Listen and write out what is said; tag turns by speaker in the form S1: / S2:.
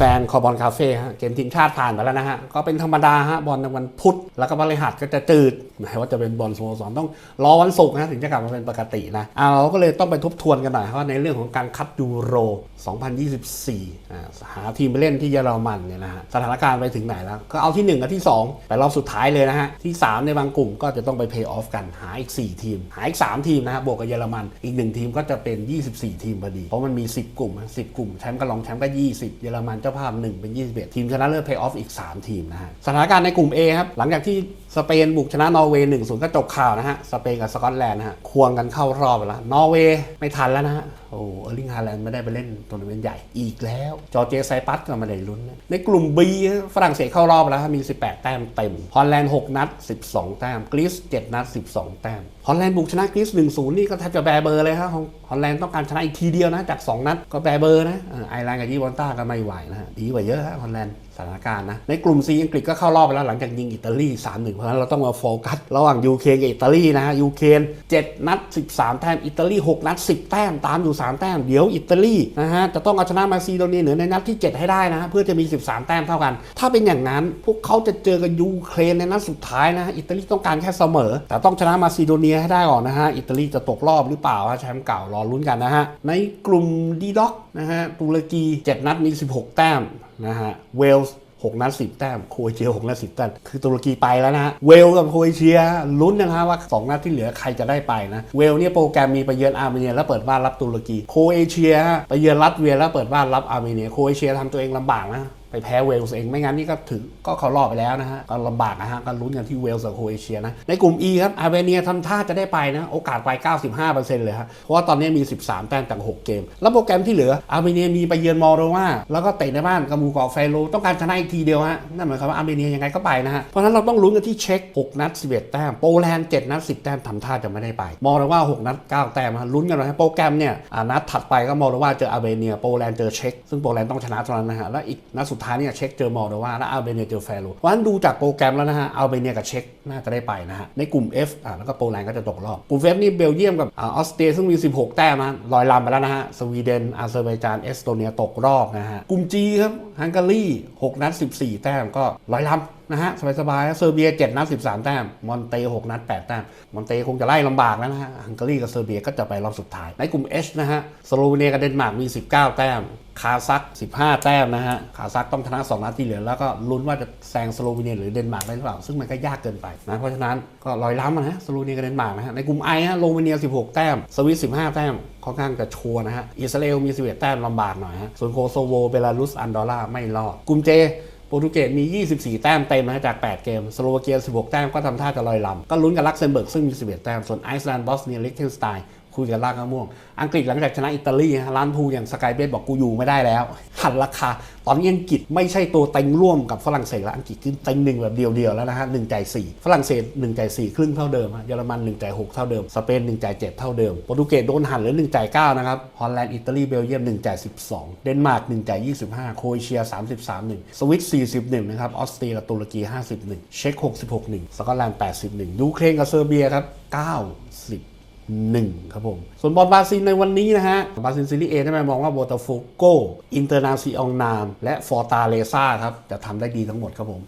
S1: ฟนคอบอลคาเฟ่ฮะเกมทีมชาติผ่านไปแล้วนะฮะ ก็เป็นธรรมดาฮะบอลในวันพุธแล้วก็พฤหัสก็จะจืดหมายว่าจะเป็นบอลสโมสรต้องรอวันศุกร์นะถึงจะกลับมาเป็นปกตินะอ่าเราก็เลยต้องไปทบทวนกันหน่อยว่าในเรื่องของการคัดยูโร 2024อ่าหาทีมไปเล่นที่เยอรมันเนี่ยนะฮะสถานการณ์ไปถึงไหนแล้ว ก็เอาที่ 1 กับที่ 2 ไปรอบสุดท้ายเลยนะฮะ ที่ 3 ในบางกลุ่มก็จะต้องไปเพย์ออฟกันหาอีก 4 ทีม หาอีก 3 ทีมนะฮะบวกกับเยอรมัน อีก 1 ทีมก็จะเป็น 24 ทีมพอดีเพราะมันมี 10 กลุ่ม 10 กลุ่มแชมป์กับรองแชมป์ก็ 20 เยอรมันเจ้าภาพ 1 เป็น 21 ทีมชนะเลิศเพย์ออฟอีก 3 ทีมนะฮะสถานการณ์ในกลุ่ม A ครับ หลังจากที่สเปนบุกชนะนอร์เวย์1 0ก็จบข่าวนะฮะ สเปนกับสกอตแลนด์นะฮะควงกันเข้ารอบแล้ว นอร์เวย์ไม่ทันแล้วนะฮะ โอ้เออร์ลิงฮาแลนด์ไม่ได้ไปเล่นทัวร์นาเมนต์ใหญ่อีกแล้ว จอเจไซปัสก็ไม่ได้ลุ้นนะในกลุ่ม B ฝรั่งเศสเข้ารอบแล้วมี 18 แต้มเต็ม ฮอลแลนด์ 6 นัด 12 แต้ม กรีซ 7 นัด 12 แต้ม ฮอลแลนด์บุกชนะกรีซ 1-0 นี่ก็แทบจะแบร์เบอร์เลยครับของฮอลแลนด์ต้องการชนะอีกทีเดียวนะ จาก 2 นัดก็แบร์เบอร์นะไอร์แลนด์กับยีบอนต้าก็ไม่ไหวนะดีกว่าเยอะฮะฮอลแลนด์ ถานการณ์นะ ในกลุ่ม C อังกฤษก็เข้ารอบไปแล้วหลังจากยิงอิตาลี 3-1 เพราะฉะนั้นเราต้องมาโฟกัส ระหว่างยูเครนกับอิตาลีนะฮะยูเครน7นัด 13 แต้ม อิตาลี 6 นัด 10 แต้ม ตามอยู่ 3 แต้ม เดี๋ยวอิตาลีนะฮะจะต้องเอาชนะมาซีโดเนียเหนือในนัดที่ 7 ให้ได้นะ เพื่อจะมี 13 แต้มเท่ากัน ถ้าเป็นอย่างนั้นพวกเขาจะเจอกับยูเครนในนัดสุดท้ายนะอิตาลีต้องการแค่เสมอ แต่ต้องชนะมาซีโดเนียให้ได้ก่อนนะฮะอิตาลีจะตกรอบหรือเปล่าฮะแชมป์เก่ารอลุ้นกันนะฮะในกลุ่มดีด็อกนะฮะตุรกี 7 นัดมี 16 แต้ม นะฮะเวลส์6นัด10 แต้มโครเอเชีย6นัด10 แต้ม คือตุรกีไปแล้วนะ เวลกับโครเอเชียลุ้นนะฮะว่า 2 นัดที่เหลือใครจะได้ไปนะ เวลเนี่ยโปรแกรมมีไปเยือนอาร์เมเนียแล้วเปิดบ้านรับตุรกี โครเอเชียไปเยือนรัสเวียแล้วเปิดบ้านรับอาร์เมเนีย โครเอเชียทำตัวเองลำบากนะ ไปแพ้เวลส์เอง ไม่งั้นนี่ก็ถึงก็เขารอบไปแล้วนะฮะก็ลำบากนะฮะก็ลุ้นกันที่เวลส์กับโครเอเชียนะ ในกลุ่ม E ครับอาร์เมเนียทำท่าจะได้ไปนะ โอกาสไป 95%เลยฮะเพราะว่าตอนนี้มี 13 แต้มจาก6เกม แล้วโปรแกรมที่เหลืออาร์เมเนียมีไปเยือนมอโดวาแล้วก็เตะในบ้านกับมูกาะไฟโลต้องการชนะอีกทีเดียวฮะนั่นหมายความว่าอาร์เมเนียยังไงก็ไปนะฮะเพราะฉะนั้นเราต้องลุ้นกันที่เช็ค 6 นัด 11 แต้มโปแลนด์ 7 นัด 10 แต้มทำท่าจะไม่ได้ไป มอโดวา6นัด 9 แต้มฮะลุ้นกันนะฮะโปรแกรมเนี่ยนัดถัดไปก็มอโดวาเจออาร์เมเนียโปแลนด์เจอเช็คซึ่งโปแลนด์ต้องชนะเท่านั้นนะฮะแล้วอีกนัดสุดท้ายเนี่ยเช็คเจอมอลโดวาและอาร์เบเนียเจอแฟโรเพราะฉะนั้นดูจากโปรแกรมแล้วนะฮะอาร์เบเนียกับเช็คน่าจะได้ไปนะฮะในกลุ่ม F อ่าแล้วก็โปแลนด์ก็จะตกรอบกลุ่ม F นี่เบลเยียมกับอออสเตรียซึ่งมี 16 แต้มนะลอยลำไปแล้วนะฮะสวีเดนอาเซอร์ไบจานเอสโตเนียตกรอบนะฮะกลุ่ม G ครับฮังการี6นัด14 แต้มก็ลอยลำ นะฮะสบายๆเซอร์เบีย7นัด13 แต้ม มอนเต6นัด8แต้ม มอนเตคงจะไล่ลำบากแล้วนะฮะฮังการีกับเซอร์เบียก็จะไปรอบสุดท้าย ในกลุ่ม H นะฮะสโลวีเนียกับเดนมาร์กมี 19 แต้ม คาซัก15 แต้มนะฮะ คาซักต้องชนะ 2 นัดที่เหลือ แล้วก็ลุ้นว่าจะแซงสโลวีเนียหรือเดนมาร์กได้หรือเปล่า ซึ่งมันก็ยากเกินไปนะ เพราะฉะนั้นก็ลอยล้ำนะฮะสโลวีเนียกับเดนมาร์กนะฮะ ในกลุ่ม I ฮะโรมาเนีย 16 แต้ม สวิต15 แต้ม ค่อนข้างจะชัวร์นะฮะ อิสราเอลมี11แต้มลำบากหน่อยฮะส่วนโคโซโวเบลารุสอันดอร่าไม่รอดกลุ่ม J โปรตุเกสมี 24 แต้มเต็มนะจาก 8 เกม สโลวาเกีย 16 แต้มก็ทำท่าจะลอยลำก็ลุ้นกับลักเซมเบิร์กซึ่งมี 11 แต้ม ส่วนไอซ์แลนด์บอสเนียลิกเทนสไตน์ คุยกับลากมะม่วง อังกฤษหลังจากชนะอิตาลีร้านพูอย่างสกายเบสบอกกูอยู่ไม่ได้แล้วหันราคา ตอนนี้อังกฤษไม่ใช่ตัวเต็งร่วมกับฝรั่งเศสแล้วอังกฤษขึ้นเต็งหนึ่งแบบเดียวๆแล้วนะฮะหนึ่งจ่ายสี่ฝรั่งเศสหนึ่งจ่ายสี่ครึ่งเท่าเดิมเยอรมันหนึ่งจ่ายหกเท่าเดิมสเปนหนึ่งจ่ายเจ็ดเท่าเดิมโปรตุเกสโดนหันเหลือหนึ่งจ่ายเก้านะครับฮอลแลนด์อิตาลีเบลเยียมหนึ่งจ่ายสิบสองเดนมาร์กหนึ่งจ่ายยี่สิบห้าโครเอเชียสามสิบสามหนึ่งสวิตสี่สิบหนึ่งนะครับออสเตรียตุรกีห้าสิบหนึ่งเช็กหกสิบหกหนึ่งสกอตแลนด์แปดสิบหนึ่งยูเครนกับเซอร์เบียครับเก้าสิบ หนึ่งครับผม ส่วนบอลบราซิลในวันนี้นะฮะ บราซิลซีรีส์เอได้ไหมมองว่าโบตาโฟโกอินเตอร์นาซิองนาม และฟอร์ตาเลซ่าครับ จะทำได้ดีทั้งหมดครับผม